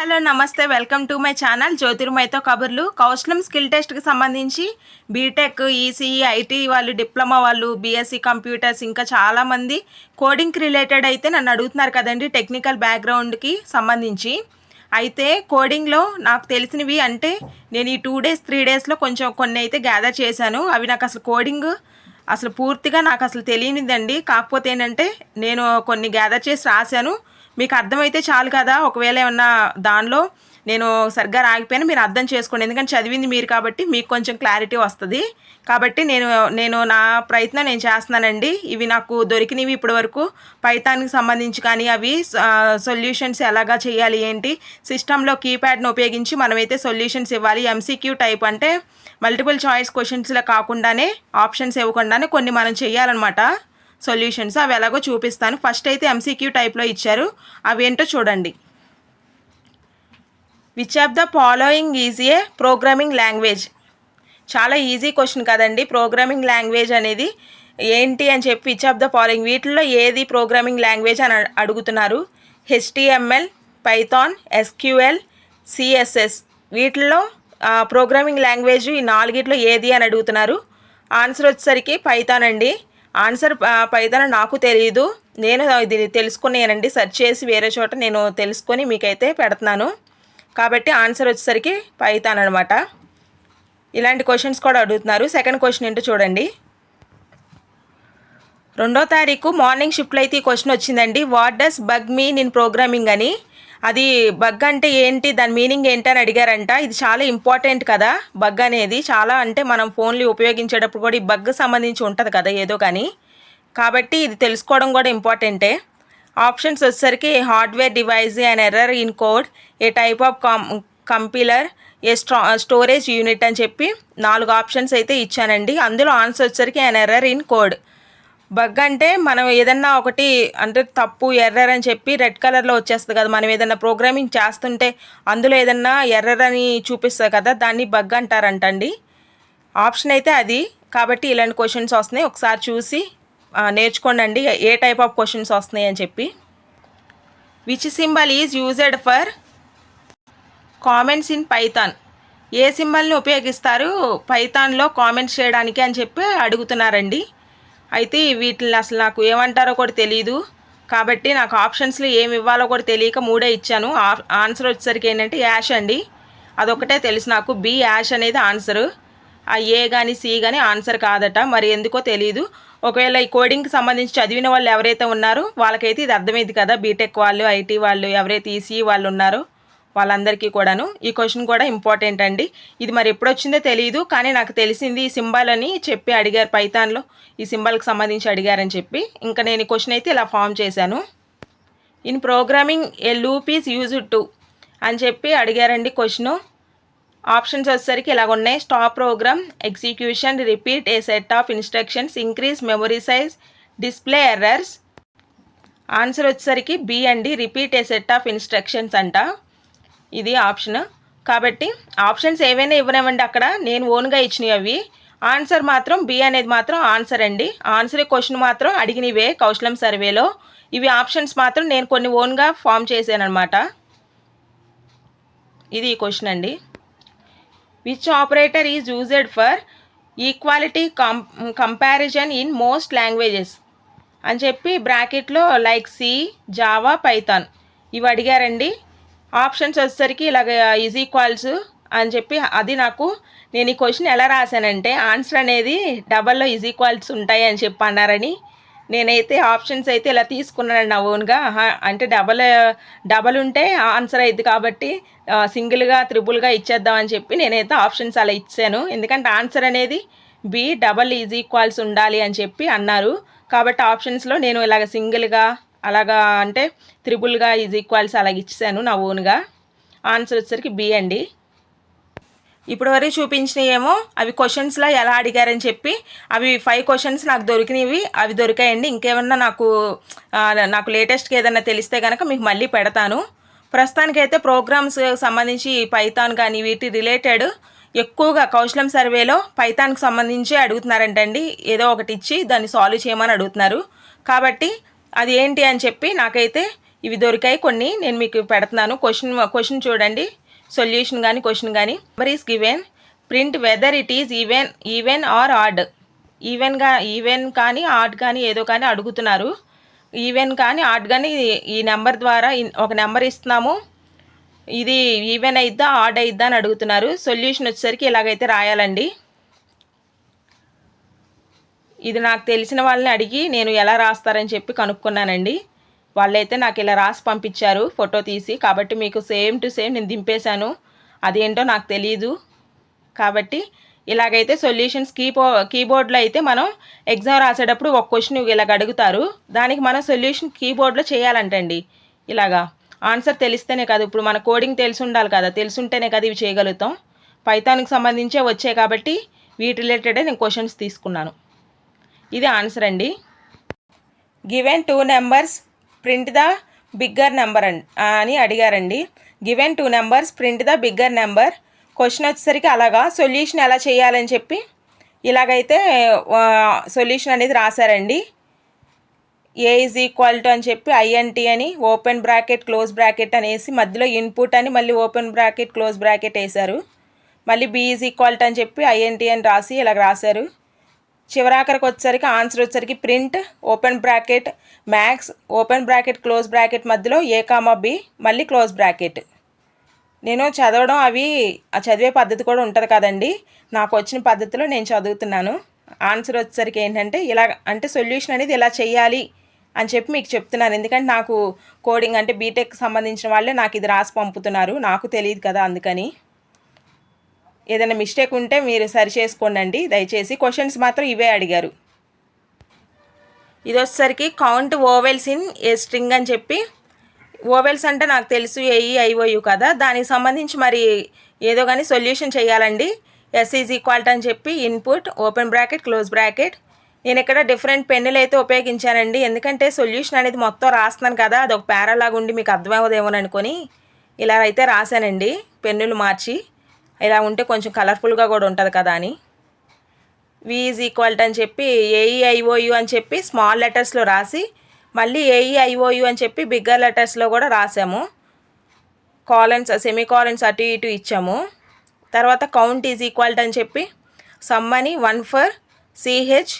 Hello నమస్తే welcome to my channel జ్యోతిర్మయతో కబుర్లు. కౌశలం స్కిల్ టెస్ట్కి సంబంధించి బీటెక్ ఈసీఈ ఐటీ వాళ్ళు డిప్లొమా వాళ్ళు బీఎస్సీ కంప్యూటర్స్ ఇంకా చాలామంది కోడింగ్కి రిలేటెడ్ అయితే నన్ను అడుగుతున్నారు కదండి టెక్నికల్ బ్యాక్గ్రౌండ్కి సంబంధించి. అయితే కోడింగ్లో నాకు తెలిసినవి అంటే నేను ఈ టూ డేస్ త్రీ డేస్లో కొంచెం కొన్ని అయితే గ్యాదర్ చేశాను. అవి నాకు అసలు కోడింగ్ అసలు పూర్తిగా నాకు అసలు తెలియనిదండి. కాకపోతే ఏంటంటే నేను కొన్ని గ్యాదర్ చేసి రాశాను. మీకు అర్థమైతే చాలు కదా. ఒకవేళ ఏమన్నా దానిలో నేను సరిగ్గా రాగిపోయాను మీరు అర్థం చేసుకోండి. ఎందుకంటే చదివింది మీరు కాబట్టి మీకు కొంచెం క్లారిటీ వస్తుంది. కాబట్టి నేను నేను నా ప్రయత్నం నేను చేస్తున్నానండి. ఇవి నాకు దొరికినవి ఇప్పటి వరకు పైతానికి సంబంధించి కానీ అవి సొల్యూషన్స్ ఎలాగా చేయాలి ఏంటి? సిస్టంలో కీప్యాడ్ను ఉపయోగించి మనమైతే సొల్యూషన్స్ ఇవ్వాలి. ఎంసీక్యూ టైప్ అంటే మల్టిపుల్ చాయిస్ క్వశ్చన్స్లో కాకుండానే ఆప్షన్స్ ఇవ్వకుండానే కొన్ని మనం చేయాలన్నమాట. సొల్యూషన్స్ అవి ఎలాగో చూపిస్తాను. ఫస్ట్ అయితే ఎంసీక్యూ టైప్లో ఇచ్చారు. అవి ఏంటో చూడండి. Which of the following is a programming language చాలా ఈజీ క్వశ్చన్ కదండి. ప్రోగ్రామింగ్ లాంగ్వేజ్ అనేది ఏంటి అని చెప్పి విచ్ ఆఫ్ ద ఫాలోయింగ్ వీటిల్లో ఏది ప్రోగ్రామింగ్ లాంగ్వేజ్ అని అడుగుతున్నారు? హెచ్టిఎంఎల్ పైథాన్ ఎస్క్యూఎల్ సిఎస్ఎస్ వీటిల్లో ప్రోగ్రామింగ్ లాంగ్వేజ్ ఈ నాలుగిట్లో ఏది అని అడుగుతున్నారు? ఆన్సర్ వచ్చేసరికి పైథాన్ అండి. ఆన్సర్ పైదన నాకు తెలియదు నేను ఇది తెలుసుకునేనండి సెర్చ్ చేసి వేరే చోట నేను తెలుసుకొని మీకైతే పెడుతున్నాను. కాబట్టి ఆన్సర్ వచ్చేసరికి పైతాన్ అనమాట ఇలాంటి క్వశ్చన్స్ కూడా అడుగుతున్నారు. సెకండ్ క్వశ్చన్ ఏంటో చూడండి. రెండో తారీఖు మార్నింగ్ షిఫ్ట్లో అయితే ఈ క్వశ్చన్ వచ్చిందండి. What does bug mean in programming అని. అది బగ్ అంటే ఏంటి దాని మీనింగ్ ఏంటి అని అడిగారంట. ఇది చాలా ఇంపార్టెంట్ కదా బగ్ అనేది. చాలా అంటే మనం ఫోన్లు ఉపయోగించేటప్పుడు కూడా ఈ బగ్ సంబంధించి ఉంటుంది కదా ఏదో కానీ. కాబట్టి ఇది తెలుసుకోవడం కూడా ఇంపార్టెంటే. ఆప్షన్స్ వచ్చేసరికి hardware device and error in code a type of com compiler a sto storage unit అని చెప్పి నాలుగు ఆప్షన్స్ అయితే ఇచ్చానండి. అందులో ఆన్సర్ వచ్చేసరికి and error in code bug అంటే మనం ఏదన్నా ఒకటి అంటే తప్పు ఎర్రర్ అని చెప్పి రెడ్ కలర్లో వచ్చేస్తుంది కదా. మనం ఏదన్నా ప్రోగ్రామింగ్ చేస్తుంటే అందులో ఏదన్నా ఎర్రర్ అని చూపిస్తుంది కదా దాన్ని బగ్ అంటారంటండి. ఆప్షన్ అయితే అది. కాబట్టి ఇలాంటి క్వశ్చన్స్ వస్తున్నాయి. ఒకసారి చూసి నేర్చుకోండి ఏ టైప్ ఆఫ్ క్వశ్చన్స్ వస్తున్నాయి అని చెప్పి. Which symbol is used for comments in Python ఏ సింబల్ని ఉపయోగిస్తారు? పైథాన్లో కామెంట్స్ చేయడానికి అని చెప్పి అడుగుతున్నారండి. అయితే వీటిని అసలు నాకు ఏమంటారో కూడా తెలియదు కాబట్టి నాకు ఆప్షన్స్లో ఏమి ఇవ్వాలో కూడా తెలియక మూడే ఇచ్చాను. ఆ- ఆన్సర్ వచ్చేసరికి ఏంటంటే యాష్ అండి. అదొకటే తెలుసు నాకు. బి యాష్ అనేది ఆన్సరు. ఆ ఏ కానీ సి కానీ ఆన్సర్ కాదట. మరి ఎందుకో తెలియదు ఒకవేళ ఈ కోడింగ్కి సంబంధించి చదివిన వాళ్ళు ఎవరైతే ఉన్నారో వాళ్ళకైతే ఇది అర్థమైంది కదా. బీటెక్ వాళ్ళు ఐటీ వాళ్ళు ఎవరైతే ఈసీ వాళ్ళు ఉన్నారో వాళ్ళందరికీ కూడాను. ఈ క్వశ్చన్ కూడా ఇంపార్టెంట్ అండి. ఇది మరి ఎప్పుడు వచ్చిందో తెలియదు కానీ నాకు తెలిసింది ఈ సింబల్ అని చెప్పి అడిగారు పైథాన్లో ఈ సింబల్కి సంబంధించి అడిగారని చెప్పి. ఇంకా నేను ఈ క్వశ్చన్ అయితే ఇలా ఫామ్ చేశాను. In programming a loop is use to అని చెప్పి అడిగారండి క్వశ్చన్. ఆప్షన్స్ వచ్చేసరికి ఇలాగ ఉన్నాయి. Stop program execution repeat a set of instructions increase memory size display errors answer వచ్చేసరికి బి అండి. Repeat a set of instructions అంట. ఇది ఆప్షన్. కాబట్టి ఆప్షన్స్ ఏవైనా ఇవ్వనివ్వండి అక్కడ. నేను ఓన్గా ఇచ్చినవి అవి. ఆన్సర్ మాత్రం బి అనేది మాత్రం ఆన్సర్ అండి. ఆన్సర్ క్వశ్చన్ మాత్రం అడిగినవే కౌశలం సర్వేలో. ఇవి ఆప్షన్స్ మాత్రం నేను కొన్ని ఓన్గా ఫామ్ చేశాను అనమాట ఇది ఈ క్వశ్చన్ అండి. Which operator is used for equality com comparison in most languages అని చెప్పి బ్రాకెట్లో లైక్ సి జావా పైథాన్ ఇవి అడిగారండి. ఆప్షన్స్ వచ్చేసరికి ఇలాగ ఈజ్ ఈక్వల్స్ అని చెప్పి అది నాకు నేను ఈ క్వశ్చన్ ఎలా రాశానంటే ఆన్సర్ అనేది డబల్లో ఈజ్ ఈక్వల్స్ ఉంటాయి అని చెప్పి అన్నారని. నేనైతే ఆప్షన్స్ అయితే ఇలా తీసుకున్నాను నా ఓన్గా అంటే డబల్ డబల్ ఉంటే ఆన్సర్ అయింది కాబట్టి సింగిల్గా త్రిబుల్గా ఇచ్చేద్దామని చెప్పి నేనైతే ఆప్షన్స్ అలా ఇచ్చాను. ఎందుకంటే ఆన్సర్ అనేది బి డబల్ ఈజ్ ఈక్వల్స్ ఉండాలి అని చెప్పి అన్నారు. కాబట్టి ఆప్షన్స్లో నేను ఇలాగ సింగిల్గా అలాగా అంటే త్రిబుల్గా ఈజ్ ఈక్వల్స్ అలాగ ఇచ్చాను నా ఓన్గా ఆన్సర్ వచ్చేసరికి బి అండి. ఇప్పుడు వరకు చూపించినవి ఏమో అవి క్వశ్చన్స్లో ఎలా అడిగారని చెప్పి అవి ఫైవ్ క్వశ్చన్స్ నాకు దొరికినవి అవి దొరికాయండి. ఇంకేమన్నా నాకు నాకు లేటెస్ట్గా ఏదైనా తెలిస్తే కనుక మీకు మళ్ళీ పెడతాను. ప్రస్తుతానికైతే ప్రోగ్రామ్స్ సంబంధించి పైథాన్ కానీ వీటి రిలేటెడ్ ఎక్కువగా కౌశలం సర్వేలో పైథాన్కి సంబంధించి అడుగుతున్నారంటండి. ఏదో ఒకటి ఇచ్చి దాన్ని సాల్వ్ చేయమని అడుగుతున్నారు. కాబట్టి అది ఏంటి అని చెప్పి నాకైతే ఇవి దొరికాయి కొన్ని. నేను మీకు పెడుతున్నాను. క్వశ్చన్ క్వశ్చన్ చూడండి. సొల్యూషన్ కానీ క్వశ్చన్ కానీ number is given print whether it is even even or odd ఈవెన్గా ఈవెన్ కానీ ఆడ్ కానీ ఏదో కానీ అడుగుతున్నారు. ఈవెన్ కానీ ఆడ్ కానీ ఈ నెంబర్ ద్వారా ఒక నెంబర్ ఇస్తున్నాము. ఇది ఈవెన్ అయిద్దా ఆడ్ అయిద్దా అని అడుగుతున్నారు. సొల్యూషన్ వచ్చేసరికి ఇలాగైతే రాయాలండి. ఇది నాకు తెలిసిన వాళ్ళని అడిగి నేను ఎలా రాస్తారని చెప్పి కనుక్కున్నానండి. వాళ్ళైతే నాకు ఇలా రాసి పంపించారు ఫోటో తీసి. కాబట్టి మీకు సేమ్ టు సేమ్ నేను దింపేశాను. అదేంటో నాకు తెలియదు కాబట్టి ఇలాగైతే సొల్యూషన్స్ కీబో కీబోర్డ్లో అయితే మనం ఎగ్జామ్ రాసేటప్పుడు ఒక క్వశ్చన్ ఇలాగ అడుగుతారు. దానికి మనం సొల్యూషన్ కీబోర్డ్లో చేయాలంటండి. ఇలాగా ఆన్సర్ తెలిస్తేనే కదా. ఇప్పుడు మన కోడింగ్ తెలిసి ఉండాలి కదా. తెలుసుంటేనే కదా ఇవి చేయగలుగుతాం. పైథాన్కి సంబంధించే వచ్చాయి కాబట్టి వీటి రిలేటెడే నేను క్వశ్చన్స్ తీసుకున్నాను. ఇది ఆన్సర్ అండి. Given two numbers print the bigger number అని అడిగారండి. Given two numbers print the bigger number. Question వచ్చేసరికి అలాగా సొల్యూషన్ ఎలా చేయాలని చెప్పి ఇలాగైతే సొల్యూషన్ అనేది రాశారండి. ఏ ఈజ్ ఈక్వల్ టు అని చెప్పి ఐఎన్టీ అని ఓపెన్ బ్రాకెట్ క్లోజ్ బ్రాకెట్ అనేసి మధ్యలో ఇన్పుట్ అని మళ్ళీ ఓపెన్ బ్రాకెట్ క్లోజ్ బ్రాకెట్ వేశారు. మళ్ళీ బి ఈజ్ ఈక్వల్ టు అని చెప్పి ఐఎన్టీ అని రాసి ఇలాగ రాశారు. చివరాఖరికి వచ్చేసరికి ఆన్సర్ వచ్చేసరికి print open bracket max open bracket close bracket మధ్యలో ఏ కామా బి మళ్ళీ క్లోజ్ బ్రాకెట్ నేను చదవడం అవి ఆ చదివే పద్ధతి కూడా ఉంటుంది కదండి. నాకు వచ్చిన పద్ధతిలో నేను చదువుతున్నాను. ఆన్సర్ వచ్చేసరికి ఏంటంటే ఇలా అంటే సొల్యూషన్ అనేది ఇలా చేయాలి అని చెప్పి మీకు చెప్తున్నాను. ఎందుకంటే నాకు కోడింగ్ అంటే బీటెక్ సంబంధించిన వాళ్ళే నాకు ఇది రాసి పంపుతున్నారు. నాకు తెలియదు కదా అందుకని. ఏదైనా మిస్టేక్ ఉంటే మీరు సరి చేసుకోండి దయచేసి క్వశ్చన్స్ మాత్రం ఇవే అడిగారు. ఇది వచ్చేసరికి count vowels in a string అని చెప్పి. ఓవెల్స్ అంటే నాకు తెలుసు ఏఈ ఐఓయు కదా. దానికి సంబంధించి మరి ఏదో కానీ సొల్యూషన్ చేయాలండి. ఎస్ ఈజ్ ఈక్వాల్ట్ అని చెప్పి input open bracket close bracket నేను ఇక్కడ డిఫరెంట్ పెన్నులు అయితే ఉపయోగించానండి. ఎందుకంటే సొల్యూషన్ అనేది మొత్తం రాస్తున్నాను కదా. అది ఒక పేరాలాగా ఉండి మీకు అర్థమవుదేమోననుకొని ఇలా అయితే రాశానండి. పెన్నులు మార్చి. ఇలా ఉంటే కొంచెం కలర్ఫుల్గా కూడా ఉంటుంది కదా అని. వి ఈక్వల్ట్ అని చెప్పి ఏఈఐఓయు e, అని చెప్పి స్మాల్ లెటర్స్లో రాసి మళ్ళీ ఏఈఐఓయు e, అని చెప్పి బిగ్గర్ లెటర్స్లో కూడా రాసాము. కాలన్స్ సెమీ కాలన్స్ అటు ఇటు ఇచ్చాము. తర్వాత కౌంట్ ఈజ్ ఈక్వల్ట్ అని చెప్పి సమ్మని one for ch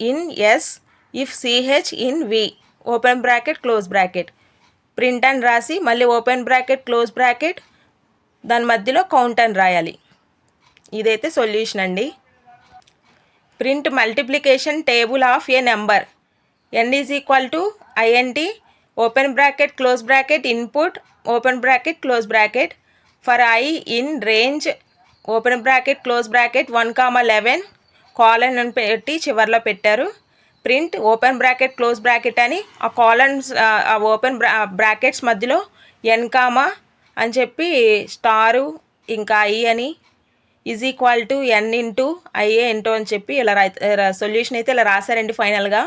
in s if ch in v open bracket close bracket print అని రాసి మళ్ళీ ఓపెన్ బ్రాకెట్ క్లోజ్ బ్రాకెట్ దాని మధ్యలో కౌంట్ అని రాయాలి. ఇదైతే సొల్యూషన్ అండి. Print multiplication table of a number n is equal to int open bracket close bracket input open bracket close bracket for i in range open bracket close bracket one comma eleven colon అని పెట్టి చివర్లో పెట్టారు. Print open bracket close bracket అని ఆ colons ఆ open బ్రా brackets మధ్యలో ఎన్ comma అని చెప్పి స్టారు ఇంకా ఐ అని is equal to n into IA ఏంటో అని చెప్పి ఇలా రా సొల్యూషన్ అయితే ఇలా రాశారండి ఫైనల్గా.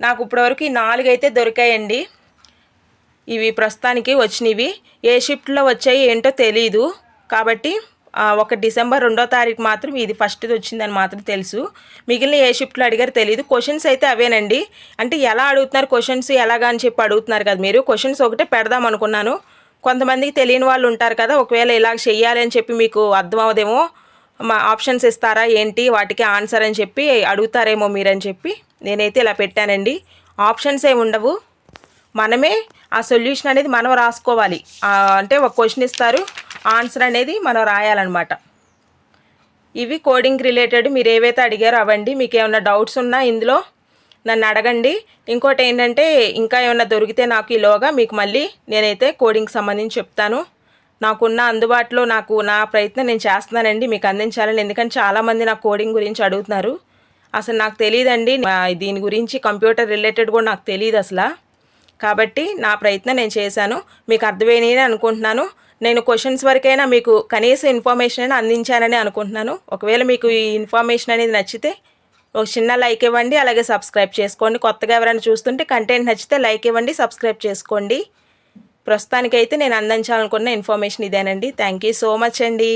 నాకు ఇప్పటివరకు ఈ నాలుగు అయితే దొరికాయండి. ఇవి ప్రస్తుతానికి వచ్చినవి. ఏ షిఫ్ట్లో వచ్చాయి ఏంటో తెలీదు. కాబట్టి ఒక డిసెంబర్ రెండో తారీఖు మాత్రం ఇది ఫస్ట్ది వచ్చిందని మాత్రం తెలుసు. మిగిలిన ఏ షిఫ్ట్లో అడిగారు తెలియదు క్వశ్చన్స్ అయితే అవేనండి. అంటే ఎలా అడుగుతున్నారు? క్వశ్చన్స్ ఎలాగా అని చెప్పి అడుగుతున్నారు కదా మీరు. క్వశ్చన్స్ ఒకటే పెడదాం అనుకున్నాను. కొంతమందికి తెలియని వాళ్ళు ఉంటారు కదా ఒకవేళ ఇలా చెయ్యాలి అని చెప్పి మీకు అర్థం అవదేమో మా ఆప్షన్స్ ఇస్తారా ఏంటి వాటికి ఆన్సర్ అని చెప్పి అడుగుతారేమో మీరని చెప్పి నేనైతే ఇలా పెట్టానండి. ఆప్షన్స్ ఏమి ఉండవు. మనమే ఆ సొల్యూషన్ అనేది మనం రాసుకోవాలి. అంటే ఒక క్వశ్చన్ ఇస్తారు ఆన్సర్ అనేది మనం రాయాలన్నమాట. ఇవి కోడింగ్ రిలేటెడ్ మీరు ఏవైతే అడిగారో అవండి. మీకు ఏమైనా డౌట్స్ ఉన్నా ఇందులో నన్ను అడగండి. ఇంకోటి ఏంటంటే ఇంకా ఏమైనా దొరికితే నాకు ఈలోగా మీకు మళ్ళీ నేనైతే కోడింగ్ సంబంధించి చెప్తాను. నాకున్న అందుబాటులో నాకు నా ప్రయత్నం నేను చేస్తున్నానండి మీకు అందించాలని. ఎందుకంటే చాలామంది నా కోడింగ్ గురించి అడుగుతున్నారు. అసలు నాకు తెలియదండి నా- దీని గురించి కంప్యూటర్ రిలేటెడ్ కూడా నాకు తెలియదు అసలు. కాబట్టి నా ప్రయత్నం నేను చేశాను. మీకు అర్థమైనని అనుకుంటున్నాను. నేను క్వశ్చన్స్ వరకైనా మీకు కనీస ఇన్ఫర్మేషన్ అయినా అందించానని అనుకుంటున్నాను. ఒకవేళ మీకు ఈ ఇన్ఫర్మేషన్ అనేది నచ్చితే ఒక చిన్న లైక్ ఇవ్వండి అలాగే సబ్స్క్రైబ్ చేసుకోండి. కొత్తగా ఎవరైనా చూస్తుంటే కంటెంట్ నచ్చితే లైక్ ఇవ్వండి సబ్స్క్రైబ్ చేసుకోండి. ప్రస్తుతానికైతే నేను అందించాలనుకున్న ఇన్ఫర్మేషన్ ఇదేనండి. థ్యాంక్ యూ సో మచ్ అండి.